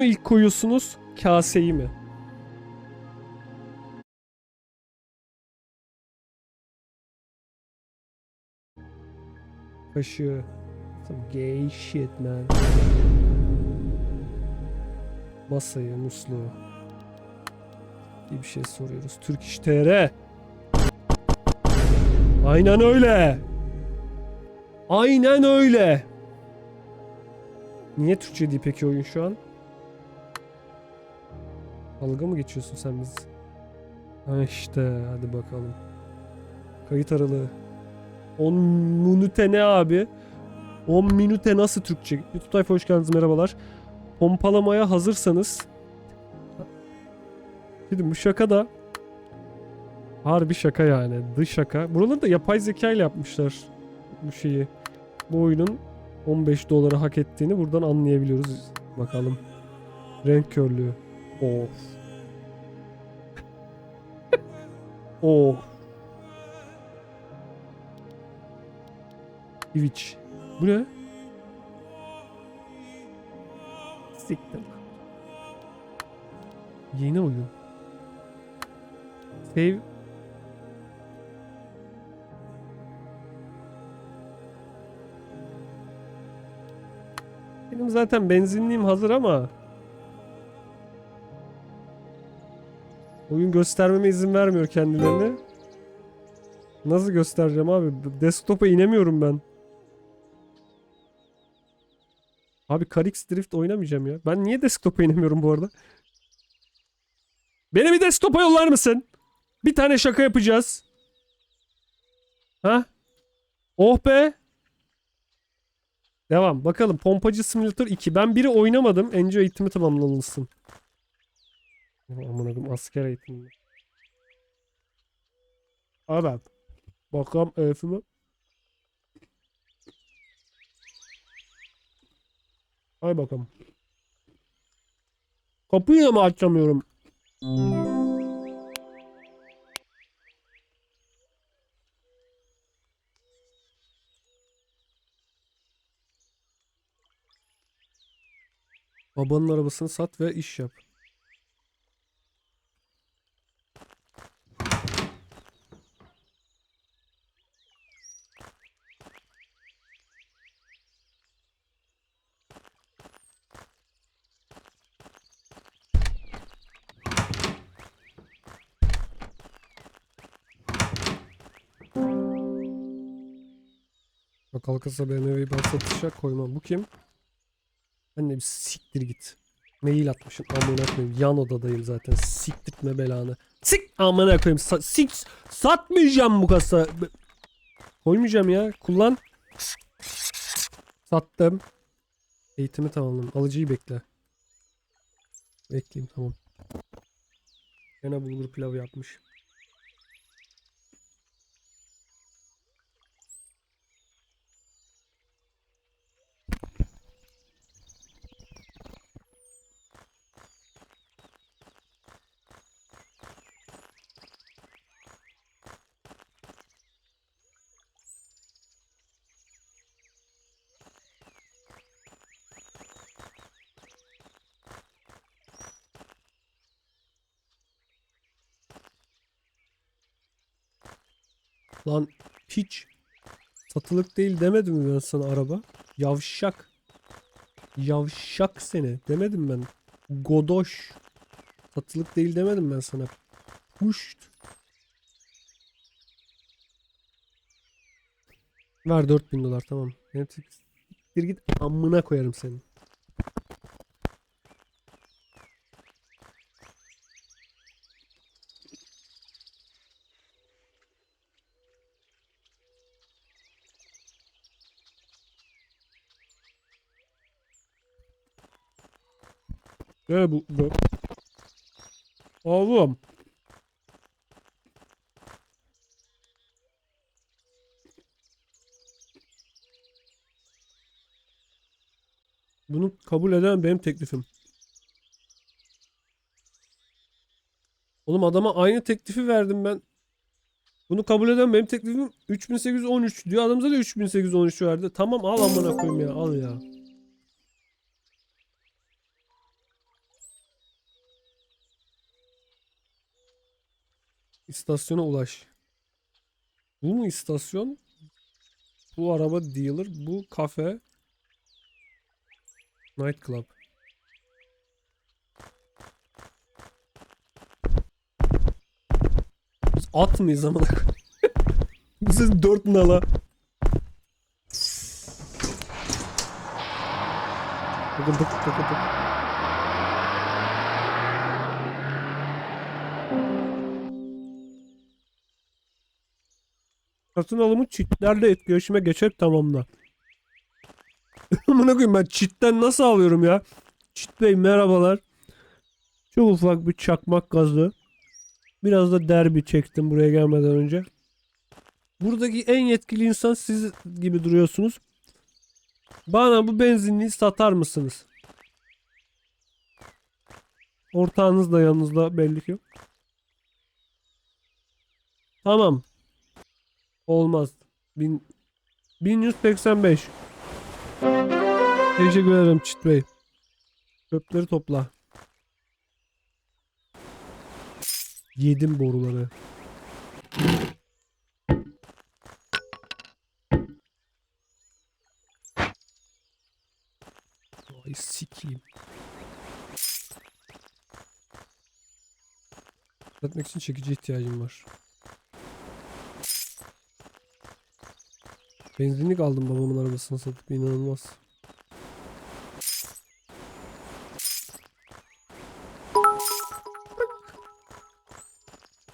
ilk koyuyorsunuz kaseyi mi? Kaşığı. Some gay shit man. Masayı, musluğu. bir şey soruyoruz. Türk İş TR. Aynen öyle. Aynen öyle. Niye Türkçe değil peki oyun şu an? Dalga mı geçiyorsun sen biz? Ha işte hadi bakalım. Kayıt aralığı. 10 minute ne abi? 10 minute nasıl Türkçe? YouTube tayfa hoş geldiniz merhabalar. Pompalamaya hazırsanız. Dedim bu şaka da harbi şaka yani. Dış şaka. Buraları da yapay zeka ile yapmışlar bu şeyi. Bu oyunun 15 doları hak ettiğini buradan anlayabiliyoruz. Bakalım. Renk körlüğü. Of. of. Twitch. Bu ne? Siktir. Yeni oyun. Save. Benim zaten benzinliğim hazır ama oyun göstermeme izin vermiyor kendilerine. Nasıl göstereceğim abi? Desktop'a inemiyorum ben. Abi Carix Drift oynamayacağım ya. Ben niye desktop'a inemiyorum bu arada? Beni bir desktop'a yollar mısın? Bir tane şaka yapacağız. Ha? Oh be. Devam. Bakalım. Pompacı Simulator 2. Ben biri oynamadım. Enjoy eğitimi tamamlanılsın. Aman adım asker eğitimi. Evet. Bakalım öfümü. Hay bakalım. Kapıyı mı açamıyorum? Babanın arabasını sat ve iş yap. Kalkasa BMW'yi ben satışa koymam. Bu kim? De bir siktir git. Mail atmışım amına koyayım. Yan odadayım zaten. Siktirtme belanı. Sik amına koyayım. Sa- sik satmayacağım bu kasa. Koymayacağım ya. Kullan. Sattım. Eğitimi tamamladım. Alıcıyı bekle. Bekleyeyim tamam. Gene bulgur pilavı yapmış. Lan hiç satılık değil demedim mi ben sana araba? Yavşak. Yavşak seni. Demedim ben. Godoş. Satılık değil demedim ben sana. Puşt. Ver 4000 dolar tamam. Yani siktir git amına koyarım seni. Ne bu? bu? Oğlum. Bunu kabul eden benim teklifim. Oğlum adama aynı teklifi verdim ben. Bunu kabul eden benim teklifim 3813 diyor. Adamıza da 3813 verdi. Tamam al amına koyayım ya al ya. İstasyona ulaş. Bu mu istasyon? Bu araba dealer. Bu kafe. Night club. Biz at mıyız amına ses dört nala. Tıkı tık tıkı tık. Satın alımı çitlerle etkileşime geçer tamamla. Amına koyayım ben çitten nasıl alıyorum ya? Çit bey merhabalar. Çok ufak bir çakmak gazı. Biraz da derbi çektim buraya gelmeden önce. Buradaki en yetkili insan siz gibi duruyorsunuz. Bana bu benzinliği satar mısınız? Ortağınız da yanınızda belli ki. Tamam. Olmaz. Bin, 1185. Teşekkür ederim Çit Bey. Çöpleri topla. Yedim boruları. Ay sikeyim. Etmek için çekici ihtiyacım var. Benzinlik aldım babamın arabasını satıp inanılmaz.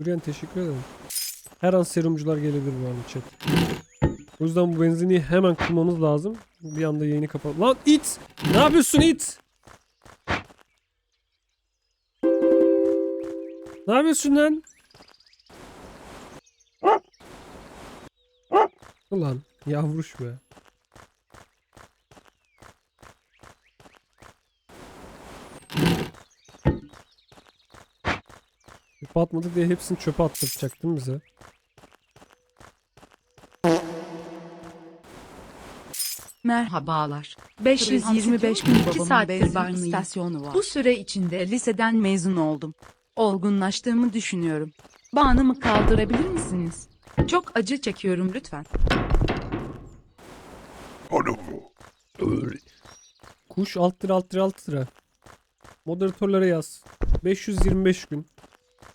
Yürüyen teşekkür ederim. Her an serumcular gelebilir bu arada chat. O yüzden bu benzinliği hemen kurmamız lazım. Bir anda yayını kapat. Lan it! Ne yapıyorsun it? Ne yapıyorsun lan? Ulan yavruş be. Çöpe atmadık diye hepsini çöpe attıracaktın bize. Merhabalar. 525 gün 2 saattir benzin istasyonu var. Bu süre içinde liseden mezun oldum. Olgunlaştığımı düşünüyorum. Bağnımı kaldırabilir misiniz? Çok acı çekiyorum lütfen. Kuş alt lira alt lira. Moderatörlere yaz. 525 gün.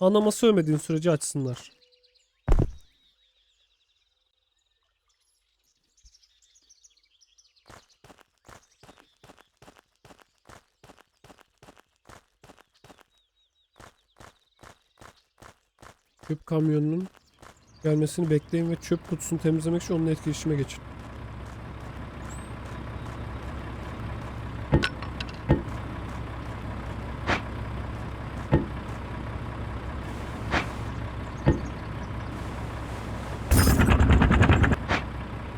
Anama sövmediğin sürece açsınlar. Çöp kamyonunun gelmesini bekleyin ve çöp kutusunu temizlemek için onunla etkileşime geçin.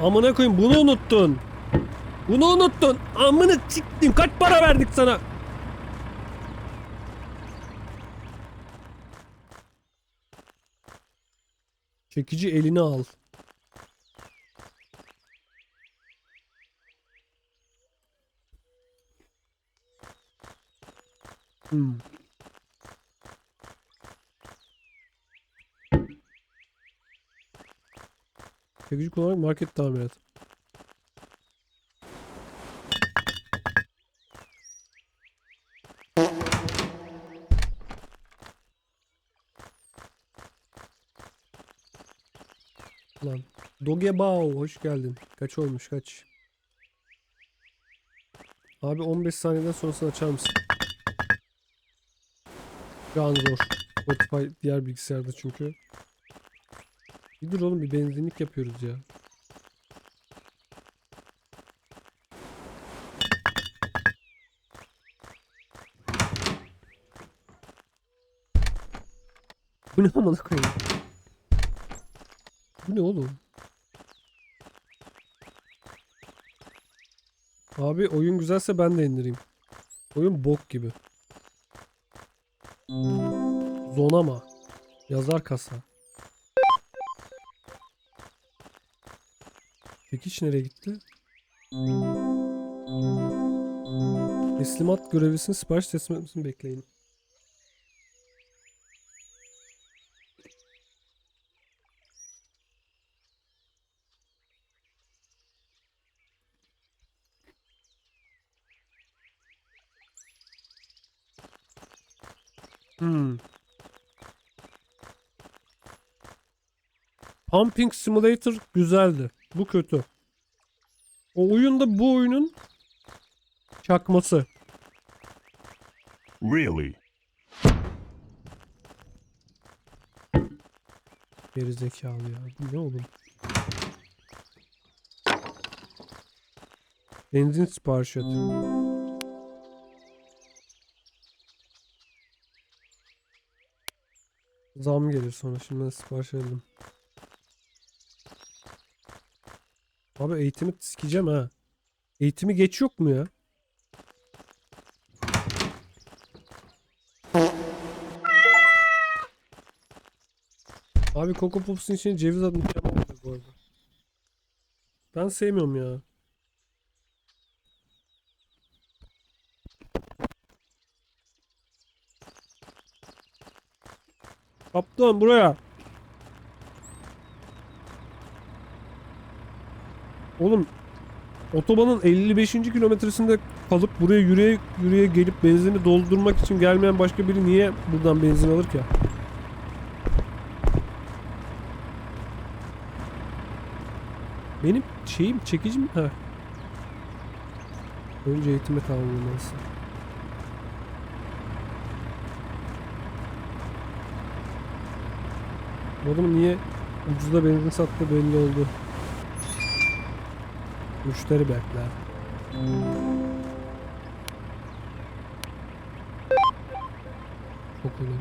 Amına koyayım bunu unuttun. Bunu unuttun. Amına siktim. Kaç para verdik sana? Çekici elini al. Hmm. Çekici kullanarak market tamir et. Lan. Dogebao hoş geldin. Kaç olmuş kaç? Abi 15 saniyeden sonrasını açar mısın? Şu an zor. Spotify diğer bilgisayarda çünkü. Bir dur oğlum bir benzinlik yapıyoruz ya. Bu ne amına koyayım? Bu ne oğlum? Abi oyun güzelse ben de indireyim. Oyun bok gibi. Zonama. Yazar kasa. Çekiç nereye gitti? Teslimat görevlisinin sipariş teslim etmesini bekleyin. Hmm. Pumping Simulator güzeldi. Bu kötü. O oyunda bu oyunun çakması. Really? Geri zekalı ya. Bu ne oğlum? Benzin sipariş et. Zam gelir sonra. Şimdi sipariş edelim. Abi eğitimi sikeceğim ha. Eğitimi geç yok mu ya? Abi Coco Pops'un içine ceviz at mükemmel olur bu arada. Ben sevmiyorum ya. Kaptan buraya. Oğlum otobanın 55. kilometresinde kalıp buraya yürüye yürüye gelip benzini doldurmak için gelmeyen başka biri niye buradan benzin alır ki? Benim şeyim çekicim ha. Önce eğitime tamamlaması. Oğlum niye ucuza benzin sattı belli oldu. Müşteri bekler. Çok önemli.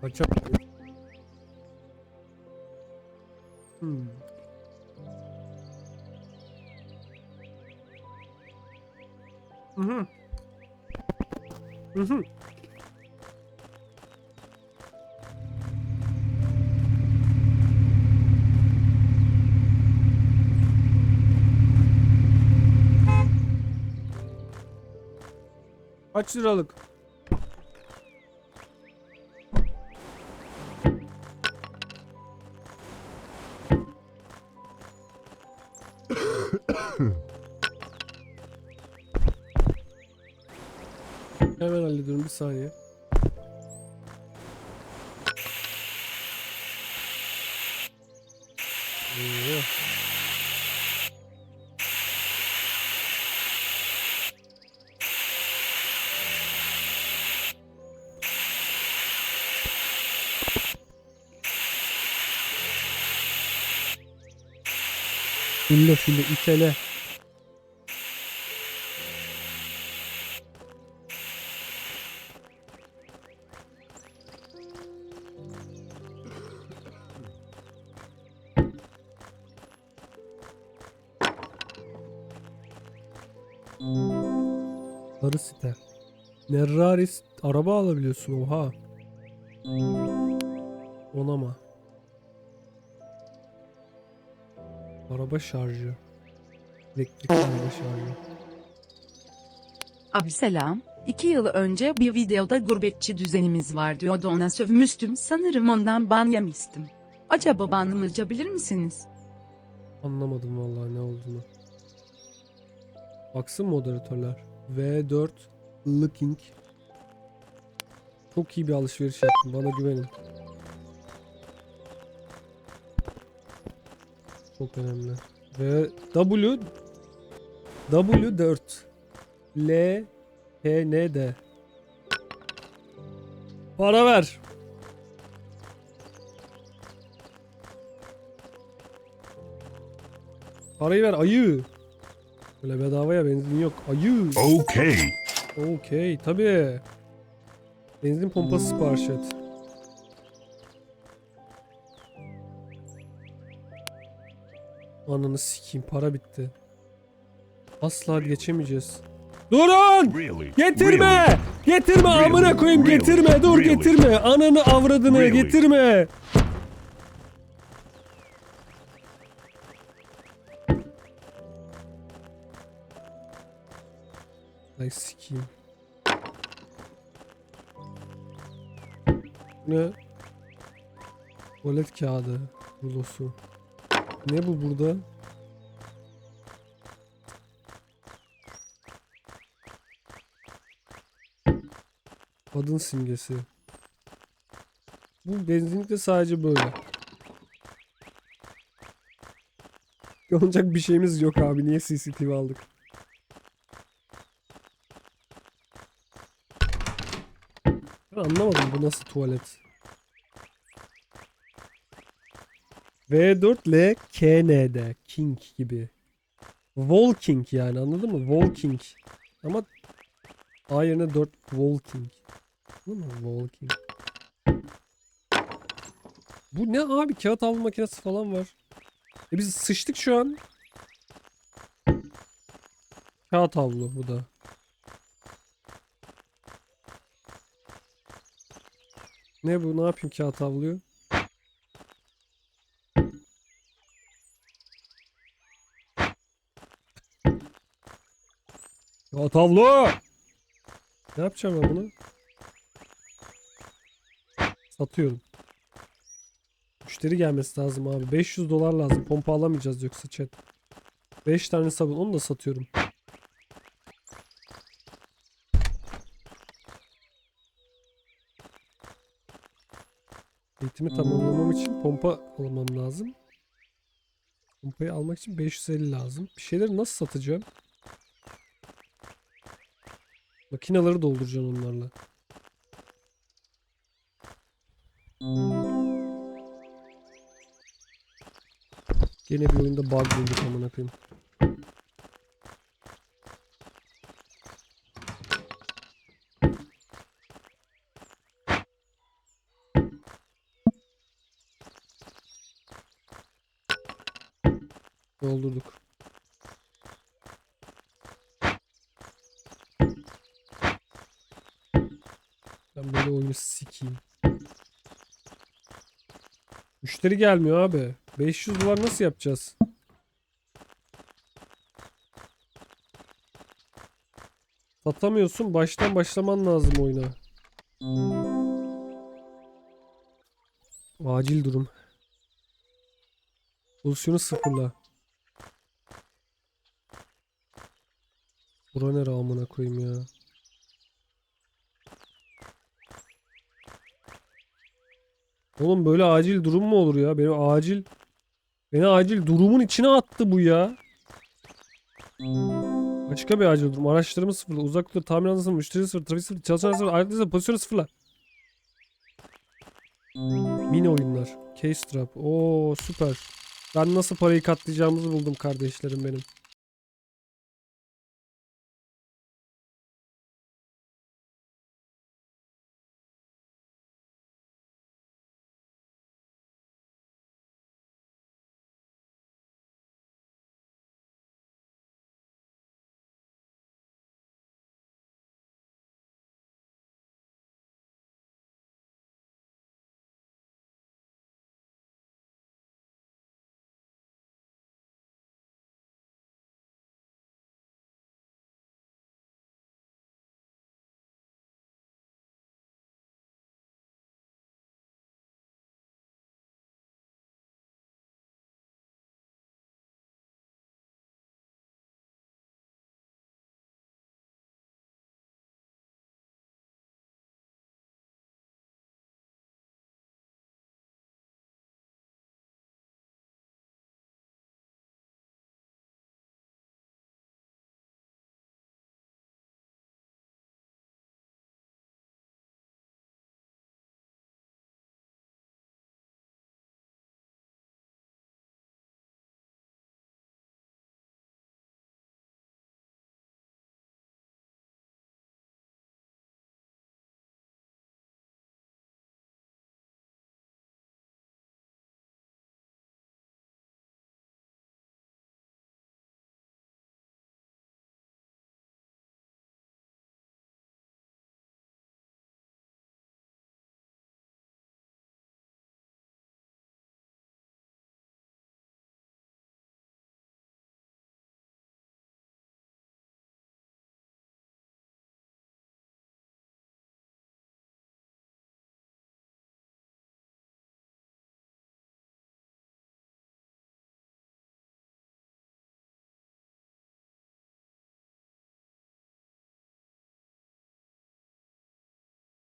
Kaçak. Hmm. Hı hı. Kaç liralık? Hemen hallediyorum bir saniye. Oo. Fille fille itele. Sarı site. Nerraris araba alabiliyorsun oha. Ona Araba şarjı. Elektrikli araba şarjı. Abi selam. İki yıl önce bir videoda gurbetçi düzenimiz var diyordu ona sövmüştüm sanırım ondan ban yemiştim. Acaba banlayabilir misiniz? Anlamadım vallahi ne olduğunu. Baksın moderatörler. V4 Looking. Çok iyi bir alışveriş yaptım. Bana güvenin. Çok önemli. Ve W W4 L H N D Para ver. Parayı ver ayı. Böyle bedavaya benzin yok. Ayı. Okay. Okey tabii. Benzin pompası sipariş et. Ananı sikeyim para bitti. Asla geçemeyeceğiz. Durun! Getirme! Getirme amına koyayım getirme. Dur getirme. Ananı avradını getirme. Ay sikeyim. Ne? Tuvalet kağıdı rulosu. Ne bu burada? Adın simgesi. Bu benzinlikte sadece böyle. Yolunacak bir şeyimiz yok abi. Niye CCTV aldık? Ben anlamadım bu nasıl tuvalet. V4 L KN'de King gibi. Walking yani anladın mı? Walking. Ama A yerine 4 Walking. Anladın mı? Walking. Bu ne abi? Kağıt alma makinesi falan var. E biz sıçtık şu an. Kağıt havlu bu da. Ne bu? Ne yapayım kağıt havluyu? Kağıt havlu! Ne yapacağım ben bunu? Satıyorum. Müşteri gelmesi lazım abi. 500 dolar lazım. Pompa alamayacağız yoksa chat. 5 tane sabun. Onu da satıyorum. Eğitimi tamamlamam için pompa almam lazım. Pompayı almak için 550 lazım. Bir şeyleri nasıl satacağım? Makinaları dolduracağım onlarla. Gene bir oyunda bug bulduk amına koyayım. Doldurduk. Ben böyle oyunu sikeyim. Müşteri gelmiyor abi. 500 dolar nasıl yapacağız? Satamıyorsun. Baştan başlaman lazım oyuna. Acil durum. Pozisyonu sıfırla. Bura ne amına koyayım ya. Oğlum böyle acil durum mu olur ya? Benim acil Beni acil durumun içine attı bu ya. Başka bir acil durum. Araçlarımı sıfırla. Uzak dur. Tamir anlasın. Müşteri sıfır. Trafik sıfır. Çalışan sıfır. Ayrıca sıfır. Pozisyonu sıfırla. Mini oyunlar. Case trap. Oo süper. Ben nasıl parayı katlayacağımızı buldum kardeşlerim benim.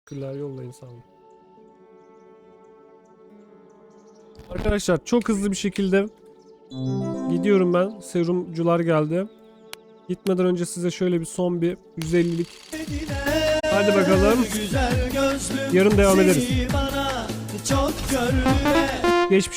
Teşekkürler yollayın sağ olun. Arkadaşlar çok hızlı bir şekilde gidiyorum ben. Serumcular geldi. Gitmeden önce size şöyle bir son bir 150'lik Hadi bakalım. Yarın devam ederiz. geçmiş